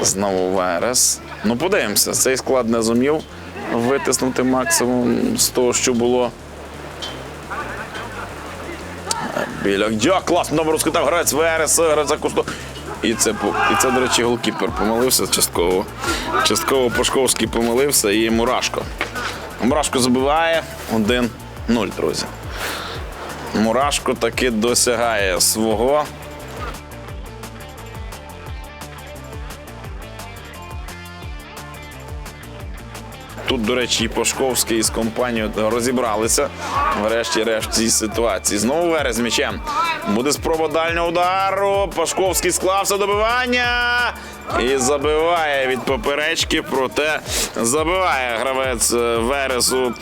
Знову Верес. Ну, подивимося, цей склад не зумів витиснути максимум з того, що було. Біляк Дяк, класно, розкидав гравець Верес, гравець за кусту. І це, і це, до речі, голкіпер помилився частково. Частково Пашковський помилився і Мурашко. Мурашко забиває 1-0, друзі. Мурашко таки досягає свого. Тут, до речі, і Пашковський з компанією розібралися. Врешті-решт цій ситуації. Знову Верес з м'ячем. Буде спроба дальнього удару. Пашковський склався добивання. І забиває від поперечки, проте забиває гравець е, Вересу е,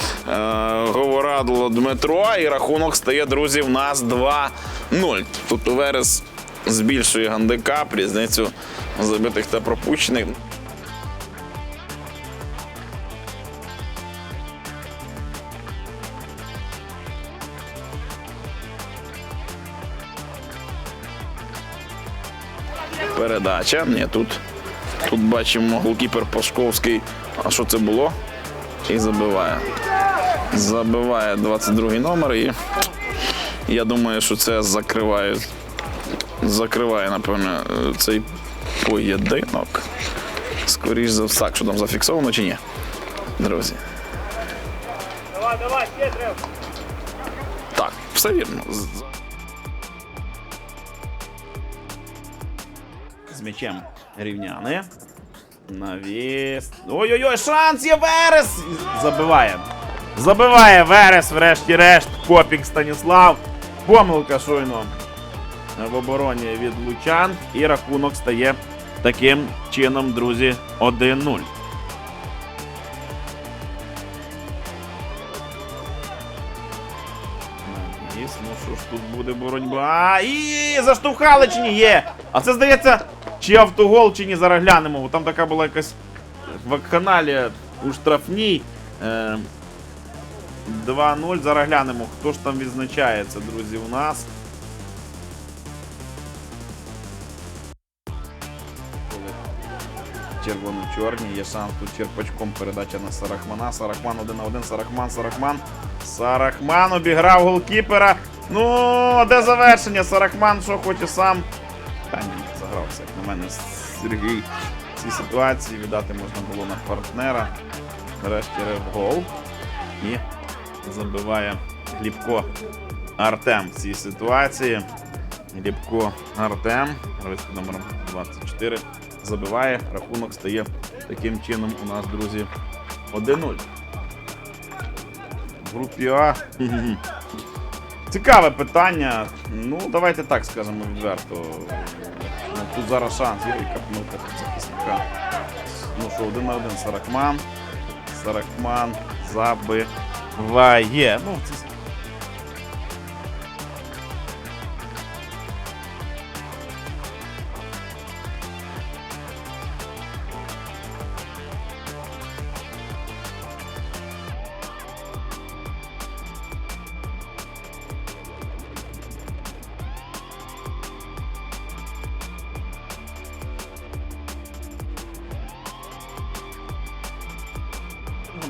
Говорадло Дмитро. І рахунок стає, друзі, в нас 2-0. Тут Верес збільшує гандикап, різницю забитих та пропущених. Передача. Ні, тут, тут бачимо голкіпер Пашковський. А що це було? І забиває. Забиває 22 номер і я думаю, що це закриває. Закриває, напевно, цей поєдинок. Скоріше за все, що там зафіксовано чи ні. Друзі. Давай, давай. Так, все вірно. М'ячем рівняни. Навіс. Ой-ой-ой, шанс є Верес! Забиває. Забиває Верес, врешті-решт. Копік Станіслав. Помилка шойно в обороні від Лучан. І рахунок стає таким чином, друзі, 1-0. Ну що ж тут буде боротьба. І заштовхали чи ні є. А це здається, чи автогол, чи ні, зараз глянемо. Бо Там така була якась вакханалія у штрафній. Е, 2-0. Зараз глянемо, хто ж там відзначається, друзі, у нас. Червоно-чорні. Є шанс тут черпачком передача на Сарахмана. Сарахман 1 на 1. Сарахман, Сарахман. Сарахман обіграв голкіпера. Ну, а де завершення? Сарахман, що хоче сам. Та ні, загрався, як на мене, Сергій. В цій ситуації віддати можна було на партнера. Нарешті рев-гол. І забиває Глібко Артем в цій ситуації. Глібко Артем, гравець під номером 24, забиває. Рахунок стає таким чином у нас, друзі, 1-0. В групі А. Цікаве питання. Ну, давайте так скажемо відверто. Тут зараз шанс є, помилка тут захисника. Ну що, один на один Саракман. Саракман забиває. Ну,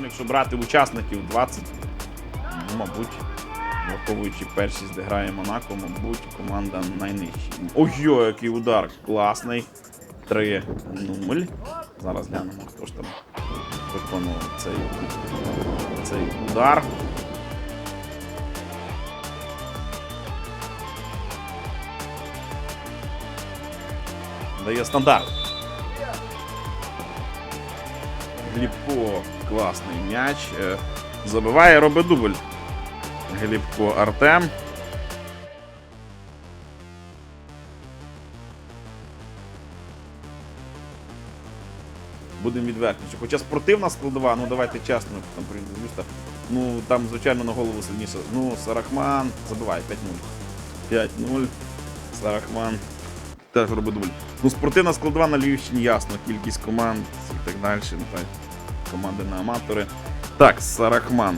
Якщо брати учасників 20, ну, мабуть, враховуючи першість, де грає Монако, мабуть, команда найнижча. Ой-ой, який удар! Класний. 3-0. Зараз глянемо, хто ж там виконував цей, цей удар. Дає стандарт. Глібко класний м'яч. Е, Забиває, робить дубль. Глібко Артем. Будемо відверті. Хоча спортивна складова, ну давайте чесно, там. Ну там, звичайно, на голову сильніше. Ну, Сарахман забиває 5-0. 5-0. Сарахман теж робить дубль. Ну, спортивна складова на Львівщині ясно. Кількість команд і так далі. Ну, так, команди на аматори. Так, Сарахман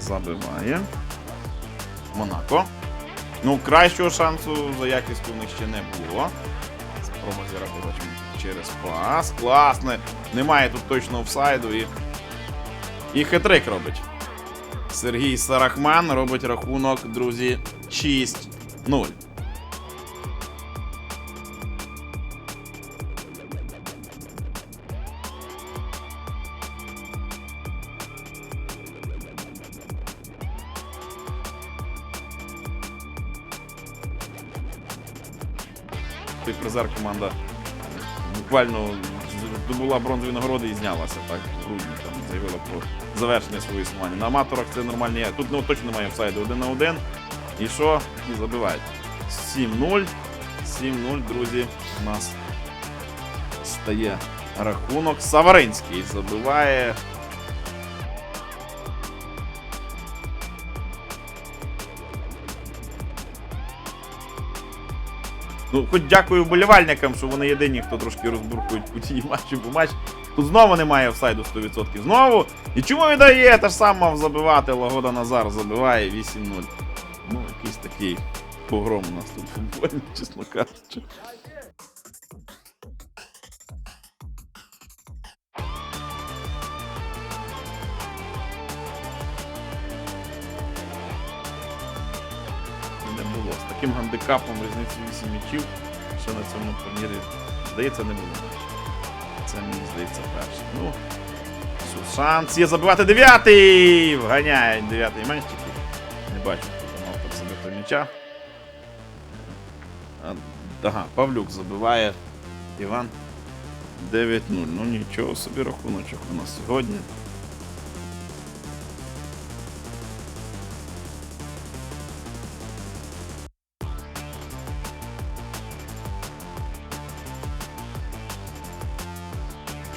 забиває. Монако. Ну, кращого шансу за якістю у них ще не було. Спроба бачимо. через пас. Класне. Немає тут точно офсайду і. І хитрик робить. Сергій Сарахман робить рахунок, друзі, 6-0. Буквально здобула бронзові нагороди і знялася так в грудні. Там заявила про завершення своєї існування. На аматорах це нормальні. Тут ну, точно немає офсайду один на один. І що? І забивають. 7-0. 7-0, друзі. У нас стає рахунок. Саваринський забиває. Ну, хоч дякую вболівальникам, що вони єдині, хто трошки розбуркують путі матчі, бо матч тут знову немає офсайду 100%. Знову. І чому віддає? Та ж сам забивати. Лагода Назар забиває 8-0. Ну, якийсь такий погром у нас тут футбольний, чесно кажучи. Було. З таким гандикапом різниці 8 м'ячів ще на цьому турнірі, здається, не було. Це мені здається перше. Ну, шанс є забивати дев'ятий! Вганяє дев'ятий тільки. Не бачу, хто там автор забити м'яча. А, Ага, Павлюк забиває Іван 9-0. Ну нічого собі рахуночок у нас сьогодні.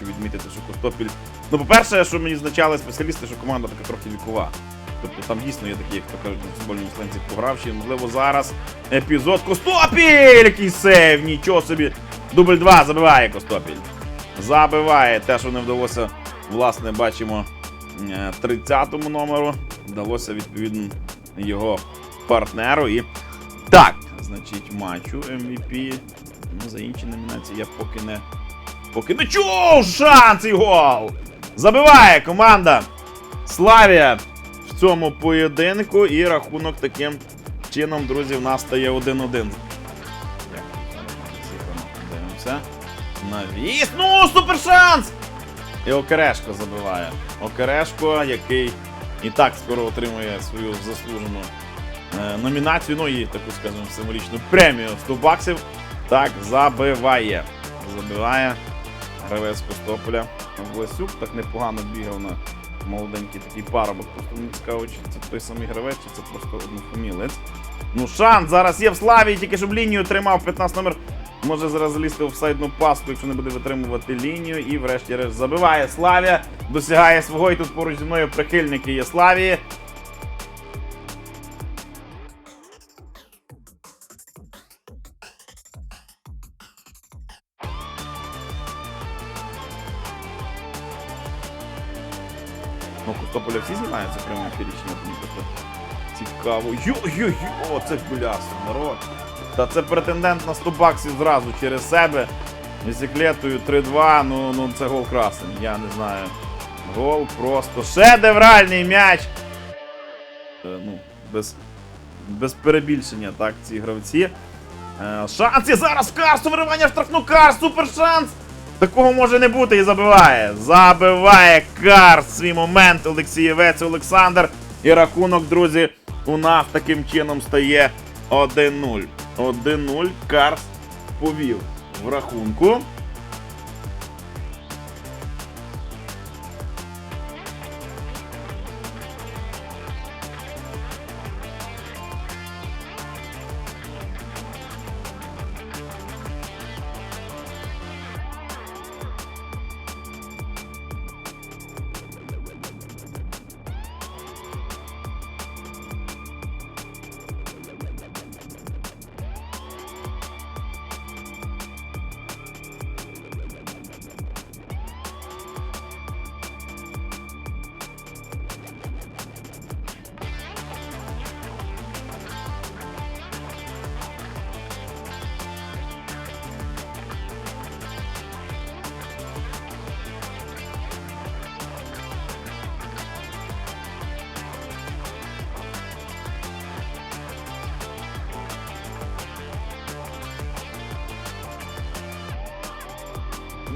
Хочу відмітити, що Костопіль. Ну, по-перше, що мені значали спеціалісти, що команда така трохи вікова. Тобто там дійсно є такі, як то кажуть, на футбольному сленці погравші. Можливо, зараз епізод Костопіль! Який сейв! Нічого собі. Дубль 2 забиває Костопіль. Забиває те, що не вдалося, власне, бачимо е, 30-му номеру. Вдалося відповідно його партнеру. І так, значить, матчу MVP. Ну, за інші номінації я поки не. Поки не чув! Шанс і гол! Забиває команда Славія в цьому поєдинку. І рахунок таким чином, друзі, в нас стає 1-1. Як тут зараз зіграно? Дивимося. Навіс. Ну, супер шанс! І Окерешко забиває. Окерешко, який і так скоро отримує свою заслужену е, номінацію, ну і таку, скажімо, символічну премію 100 баксів. Так, забиває. Забиває гравець Костополя. Власюк так непогано бігав на молоденький такий парубок. Просто мені цікаво, чи це той самий гравець, чи це просто однофамілець. Ну, шанс зараз є в славі, тільки щоб лінію тримав 15 номер. Може зараз залізти в офсайдну пастку, якщо не буде витримувати лінію. І врешті-решт забиває Славія, досягає свого. І тут поруч зі мною прихильники є Славії. Ну, Костополя всі знімаються прямо ефірі чи ні? Мені просто Цікаво. Йо-йо-йо, це ж булясо, народ. Та це претендент на 100 баксів зразу через себе. Бісіклетою 3-2, ну, ну це гол красень, я не знаю. Гол просто шедевральний м'яч. Е, ну, без, без перебільшення, так, ці гравці. Е, шанс є зараз Карсу, виривання в штрафну Карс, супер шанс! Такого може не бути і забиває. Забиває Карс свій момент Олексієвець Олександр. І рахунок, друзі, у нас таким чином стає 1-0. 1-0 Карс повів в рахунку.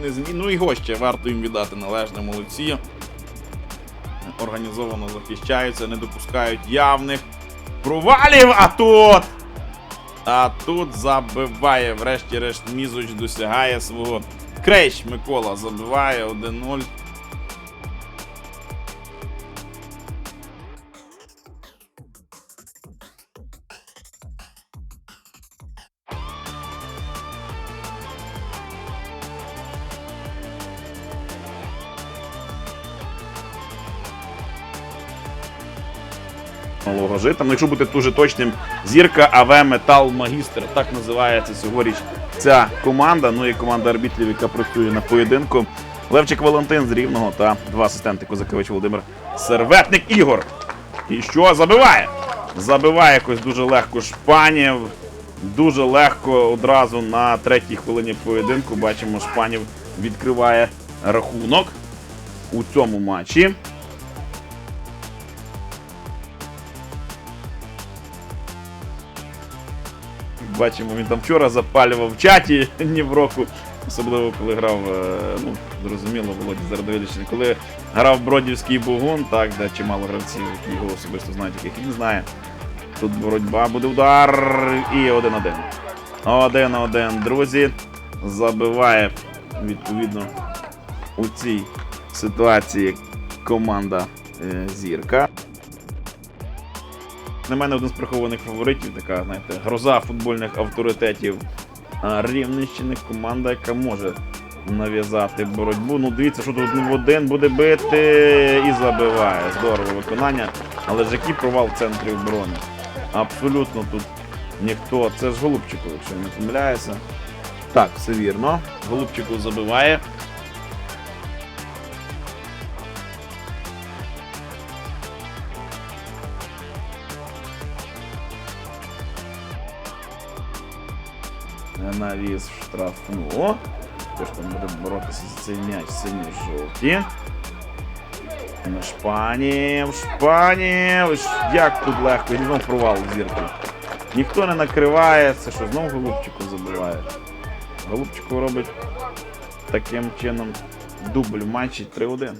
Незмінний. Ну і його ще варто їм віддати належне молодці. Організовано захищаються, не допускають явних провалів. А тут. А тут забиває, врешті-решт, мізуч досягає свого. Крейч Микола забиває 1-0. Ну, якщо бути дуже точним, зірка АВ Метал Магістр. Так називається цьогоріч ця команда. Ну і команда арбітрів, яка працює на поєдинку. Левчик Валентин з Рівного та два асистенти Козакович Володимир Серветник Ігор. І що забиває? Забиває якось дуже легко Шпанів. Дуже легко одразу на третій хвилині поєдинку. Бачимо, Шпанів відкриває рахунок у цьому матчі. Бачимо, він там вчора запалював в чаті Нівроку, особливо коли грав, е, ну, зрозуміло, Володі Зарадовилівщини, коли грав Бродівський Бугун, так, де чимало гравців, які його особисто знають, яких він знає. Тут боротьба буде удар і 1-1. 1-1, друзі. Забиває відповідно у цій ситуації команда е, На мене один з прихованих фаворитів, така, знаєте, гроза футбольних авторитетів Рівненщини, команда, яка може нав'язати боротьбу. Ну, дивіться, що тут в один буде бити і забиває. Здорово виконання. Але ж який провал в центрі оборони. Абсолютно тут ніхто. Це ж Голубчику, якщо не помиляюся. Так, все вірно. Голубчику забиває. Навіс в штрафну. Хто ж там буде боротися за цей м'яч сині жовті. Шпанів, Шпанів. Як тут легко, і знову провал зірки. Ніхто не накриває, це що знову голубчику забиває. Голубчику робить таким чином дубль в матчі 3-1.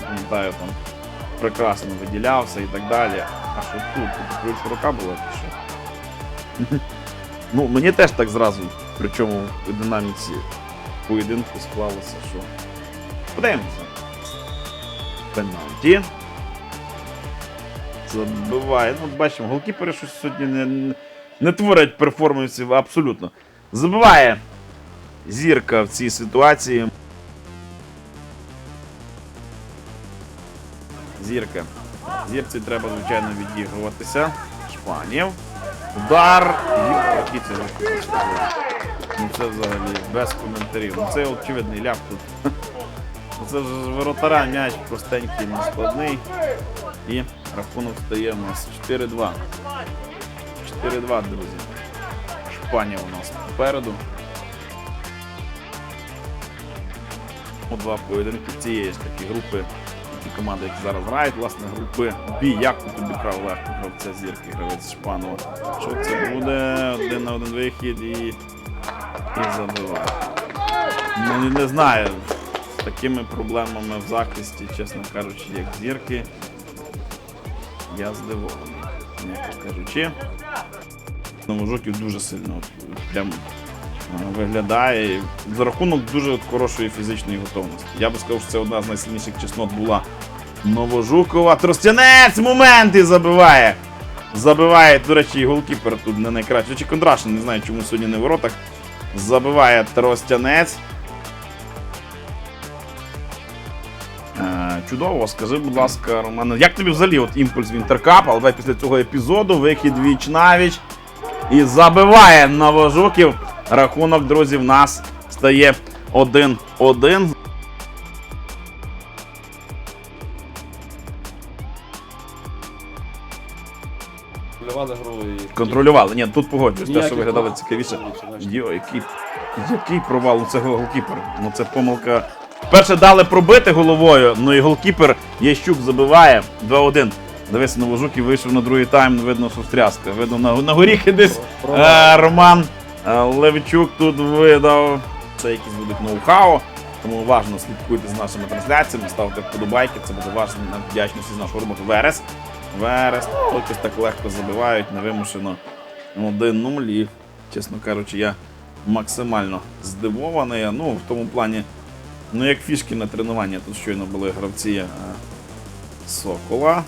Пам'ятаю там прекрасно виділявся і так далі. А що тут? Тут рука була чи що? ну, мені теж так зразу, причому в динаміці поєдинку склалося, що. Подивимося. Пенальті. Забиває. Ну, бачимо, голкіпери щось сьогодні не, не творять перформансів абсолютно. Забиває зірка в цій ситуації. Зірка. Зірці треба, звичайно, відігруватися. Шпанів. Удар. Ю, це. Ну це взагалі без коментарів. Ну це очевидний ляп тут. Це ж воротара м'яч простенький, нескладний. І рахунок стає у нас 4-2. 4-2, друзі. Шпанія у нас попереду. Два поєдинки цієї ж таки групи. Команди, які зараз грають, власне, групи бій. Як тут обікрав легко гравця зірки, гравець Шпанова. Що це буде? Один на один вихід і, і забиває. Ну, не знаю. З такими проблемами в захисті, чесно кажучи, як зірки. Я здивований, м'яко кажучи. Новожуків дуже сильно прям е, виглядає. За рахунок дуже хорошої фізичної готовності. Я би сказав, що це одна з найсильніших чеснот була Новожукова. Тростянець моменти забиває. Забиває, до речі, і голкіпер тут не найкраще. Чи Кондрашин, не знаю, чому сьогодні не в воротах. Забиває Тростянець. Е, Чудово, скажи, будь ласка, Романе, як тобі взагалі от імпульс в Інтеркап, але після цього епізоду вихід віч навіч і забиває Новожуків. Рахунок, друзі, в нас стає 1-1. Контролювали. Ні, тут погоджуюсь, те, що виглядало цікавіше. Йо, який, який провал у цього голкіпера. Ну це помилка. Перше дали пробити головою, ну і голкіпер Ящук забиває 2-1. Дивись, Новожуків вийшов на другий тайм, видно, що стряска. Видно, на, на горіхи десь е, Роман е, Левчук тут видав. Це якісь будуть ноу-хау. Тому уважно слідкуйте за нашими трансляціями, ставте вподобайки, це буде важливо на вдячність за нашу роботу. Верес. Верес, ну, так легко забивають, невимушено 1-0. І, чесно кажучи, я максимально здивований. Ну, в тому плані, ну як фішки на тренуванні, тут щойно були гравці е, Сокола.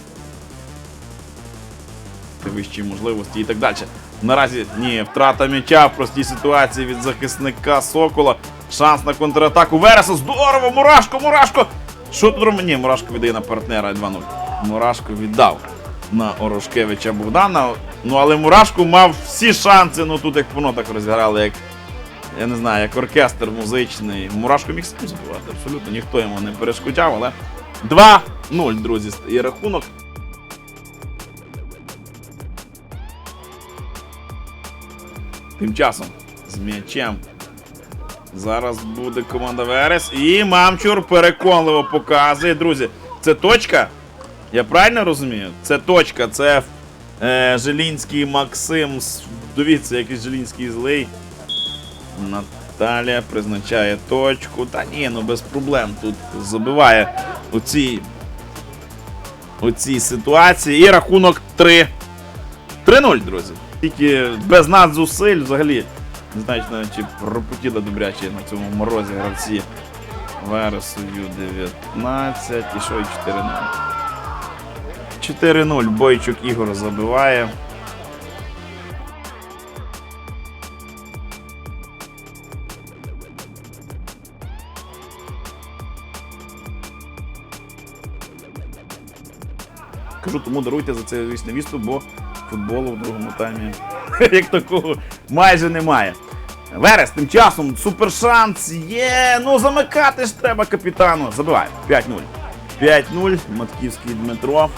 Вищі можливості і так далі. Наразі ні, втрата м'яча в простій ситуації від захисника Сокола. Шанс на контратаку. Вереса. Здорово! Мурашко, Мурашко! Що тут робить? Ні, Мурашко віддає на партнера 2-0. Мурашко віддав на Орошкевича Богдана. Ну але Мурашко мав всі шанси. Ну тут як воно так розіграли, як. Я не знаю, як оркестр музичний. Мурашко міг сам забивати, абсолютно ніхто йому не перешкоджав, але 2-0, друзі, і рахунок. Тим часом з м'ячем. Зараз буде команда Верес. І Мамчур переконливо показує. Друзі, це точка. Я правильно розумію? Це точка, це е, Желінський Максим. Дивіться, який Желінський злий. Наталія призначає точку. Та ні, ну без проблем тут забиває у цій, у цій ситуації. І рахунок 3. 3-0, друзі. Тільки без нас зусиль взагалі. Не знаю, чи пропотіли добряче на цьому морозі гравці. Вересу Ю-19 і що і 4-0. 4-0. Бойчук Ігор забиває. Кажу, тому даруйте за це віч невісту, бо футболу в другому таймі як такого майже немає. Верес, тим часом супершанс є. Ну замикати ж треба капітану. Забиває. 5-0. 5-0. Матківський Дмитро.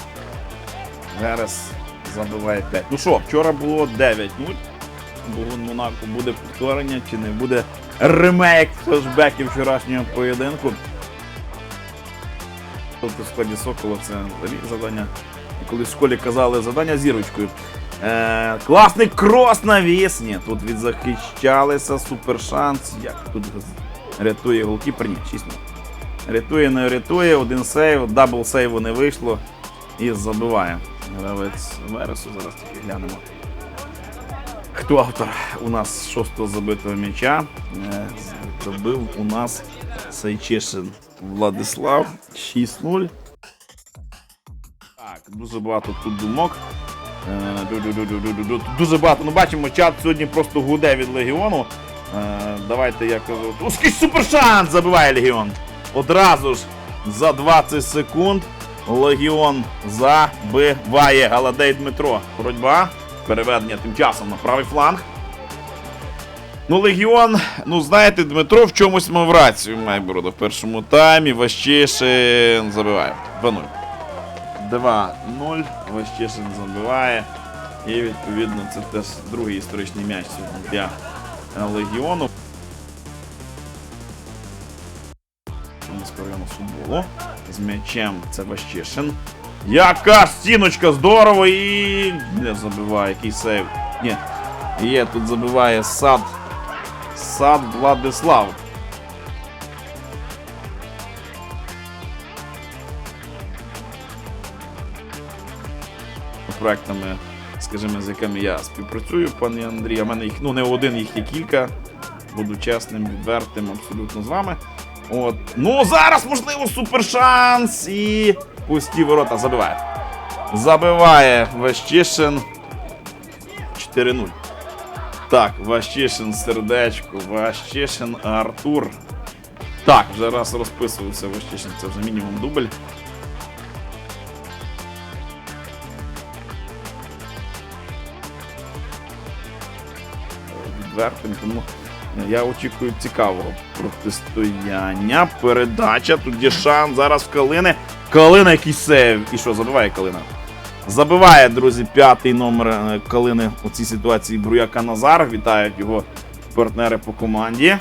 Верес забиває 5. Ну що, вчора було 9-0. Монако буде повторення чи не буде ремейк флешбеків вчорашнього поєдинку. Тобто в складі Сокола це завдання. І Колись в школі казали завдання зірочкою. Е, класний крос навіс. Ні, тут відзахищалися, супер шанс. Як тут рятує голкіпер? Ні, 6 Рятує, не рятує, один сейв, дабл сейву не вийшло і забиває. Гравець Вересу, зараз тільки глянемо. Хто автор у нас шостого забитого м'яча? Е, Забив у нас Сайчишин Владислав 6-0. Так, дуже багато тут думок. Е. Дуже багато. Ну бачимо, чат сьогодні просто гуде від Легіону. Е, Давайте я кажу. Узкий супершанс забиває Легіон. Одразу ж за 20 секунд Легіон забиває Галадей Дмитро. Боротьба. Переведення тим часом на правий фланг. Ну, Легіон, ну знаєте, Дмитро в чомусь мав рацію Майборода в першому таймі. Ващишин забиває. 2-0. 2-0. Ващишин забиває. І відповідно це теж другий історичний м'яч сьогодні для е, Легіону. Ми справляємо футболу. З м'ячем це Ващишин. Яка стіночка здорово і не забиває, який сейв. Ні. Є, тут забиває сад. Сад Владислав. Проектами, скажімо, з якими я співпрацюю, пане Андрій. А мене їх ну не один, їх є кілька. Буду чесним, відвертим абсолютно з вами. От. Ну, зараз, можливо, супершанс і пусті ворота забиває. Забиває Ващишин 4-0. Так, Ващишин сердечко, Ващишин Артур. Так, вже раз розписувався Ващишин, це вже мінімум дубль. Відвертим, тому я очікую цікавого протистояння. Передача. Тут є шанс. Зараз в Калини. Калина якийсь сейв. І що, забиває Калина? Забиває, друзі, п'ятий номер е, Калини у цій ситуації Бруяка Назар. Вітають його партнери по команді.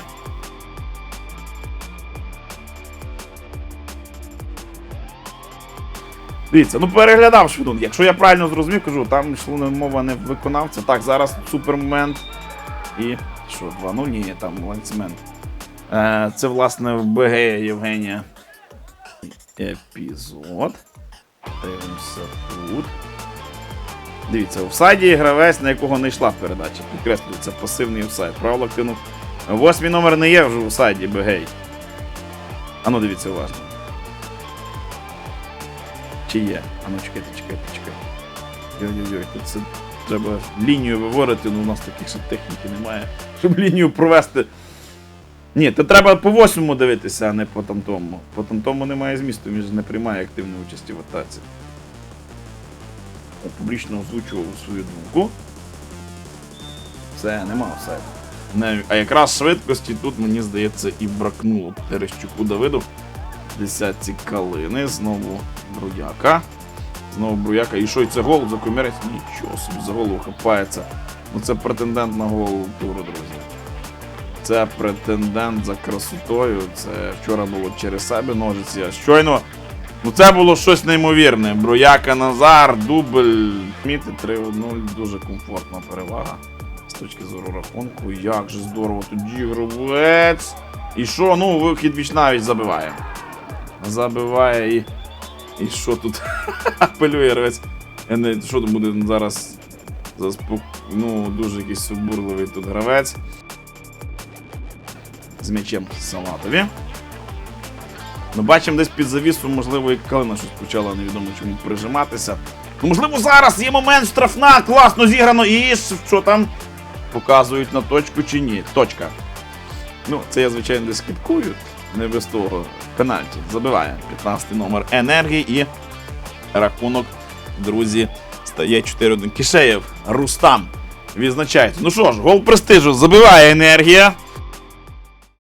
Дивіться, ну переглядав швидун. Якщо я правильно зрозумів, кажу, там йшло не мова не виконавця. Так, зараз супер момент. І. Що, 2-0? Ні, там ланцмен. Е, це, власне, в БГ Євгенія. Епізод. Дивимося тут. Дивіться, в сайді гравець, на якого не йшла передача. Підкреслюю, це пасивний офсайд. Правило активно. Восьмий номер не є вже у сайді БГ. А ну дивіться уважно. Чи є? А ну чекайте, чекайте, чекайте. Йой-йой-йой, тут це треба лінію виворити, ну у нас таких ще техніки немає. Щоб лінію провести. Ні, то треба по восьмому дивитися, а не по тамтому. По тамтому немає змісту, він ж не приймає активної участі в атаці. Публічно озвучував свою думку. Все, нема все. Не, а якраз швидкості тут, мені здається, і бракнуло Терещуку Давиду. Десятці калини, знову Брудяка. Знову Бруяка. І що, і це гол за комірець? Нічого собі за голову хапається. Ну це претендент на гол туру, друзі. Це претендент за красотою. Це вчора було через себе ножиці, а щойно. Ну це було щось неймовірне. Бруяка Назар, дубль. Міти 3-1, дуже комфортна перевага. З точки зору рахунку. Як же здорово тоді гравець. І що? Ну, вихід віч навіть забиває. Забиває і. І що тут? Апелює гравець. Що тут буде зараз. Заспок... Ну, дуже якийсь обурливий тут гравець. З м'ячем Салатові. Ми бачимо десь під завісу, можливо, і калина щось почала невідомо чому прижиматися. Ну, можливо, зараз є момент штрафна, класно зіграно, і що там? Показують на точку чи ні? Точка. Ну, це я, звичайно, десь кипкую. Не без того. Пенальті. Забиває 15-й номер енергії і рахунок, друзі, стає 4-1. Кишеєв, Рустам. Відзначається. Ну що ж, гол престижу забиває енергія.